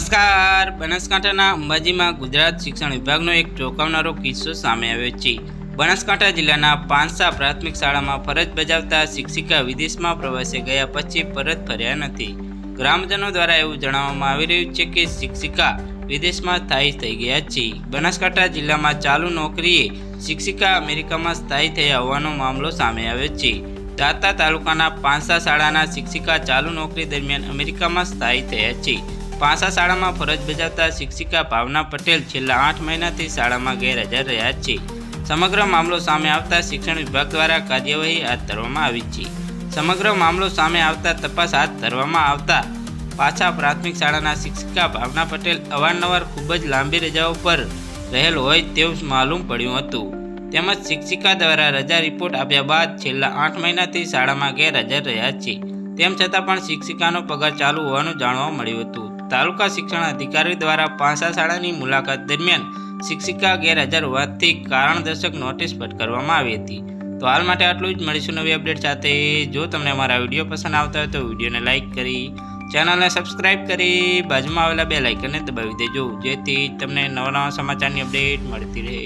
બનાસકાંઠાના અંબાજીમાં ગુજરાત શિક્ષણ વિભાગનો એક ચોંકાવનારો કિસ્સો સામે આવ્યો છે. બનાસકાંઠા જિલ્લાના પાંચસા પ્રાથમિક શાળામાં ફરજ બજાવતા શિક્ષિકા વિદેશમાં પ્રવાસે ગયા પછી પરત ફર્યા નથી. ગ્રામજનો દ્વારા એવું જણાવવામાં આવી રહ્યું છે કે શિક્ષિકા વિદેશમાં સ્થાયી થઈ ગયા છે. બનાસકાંઠા જિલ્લામાં ચાલુ નોકરીએ શિક્ષિકા અમેરિકામાં સ્થાયી થયા હોવાનો મામલો સામે આવ્યો છે. દાતા તાલુકાના પાંસા શાળાના શિક્ષિકા ચાલુ નોકરી દરમિયાન અમેરિકામાં સ્થાયી થયા છે. પાંસા શાળામાં ફરજ બજાવતા શિક્ષિકા ભાવના પટેલ છેલ્લા આઠ મહિનાથી શાળામાં ગેરહાજર રહ્યા છે. સમગ્ર મામલો સામે આવતા શિક્ષણ વિભાગ દ્વારા કાર્યવાહી હાથ ધરવામાં આવી છે. સમગ્ર મામલો સામે આવતા તપાસ હાથ ધરવામાં આવતા પાછા પ્રાથમિક શાળાના શિક્ષિકા ભાવના પટેલ અવારનવાર ખૂબ જ લાંબી રજાઓ પર રહેલ હોય તેવું માલુમ પડ્યું હતું. તેમજ શિક્ષિકા દ્વારા રજા રિપોર્ટ આપ્યા બાદ છેલ્લા આઠ મહિનાથી શાળામાં ગેરહાજર રહ્યા છે. તેમ છતાં પણ શિક્ષિકાનો પગાર ચાલુ હોવાનું જાણવા મળ્યું હતું. તાલુકા શિક્ષણ અધિકારી દ્વારા પાંસા શાળાની મુલાકાત દરમિયાન શિક્ષિકા ગેરહાજર હોવાથી કારણદર્શક નોટિસ ફટકારવામાં આવી હતી. તો હાલ માટે આટલું જ. મળીશું નવી અપડેટ સાથે. જો તમને અમારા વીડિયો પસંદ આવતા હોય તો વિડીયોને લાઇક કરી, ચેનલને સબસ્ક્રાઇબ કરી, બાજુમાં આવેલા બે લાઇકનને દબાવી દેજો. જેથી તમને નવા નવા સમાચારની અપડેટ મળતી રહે.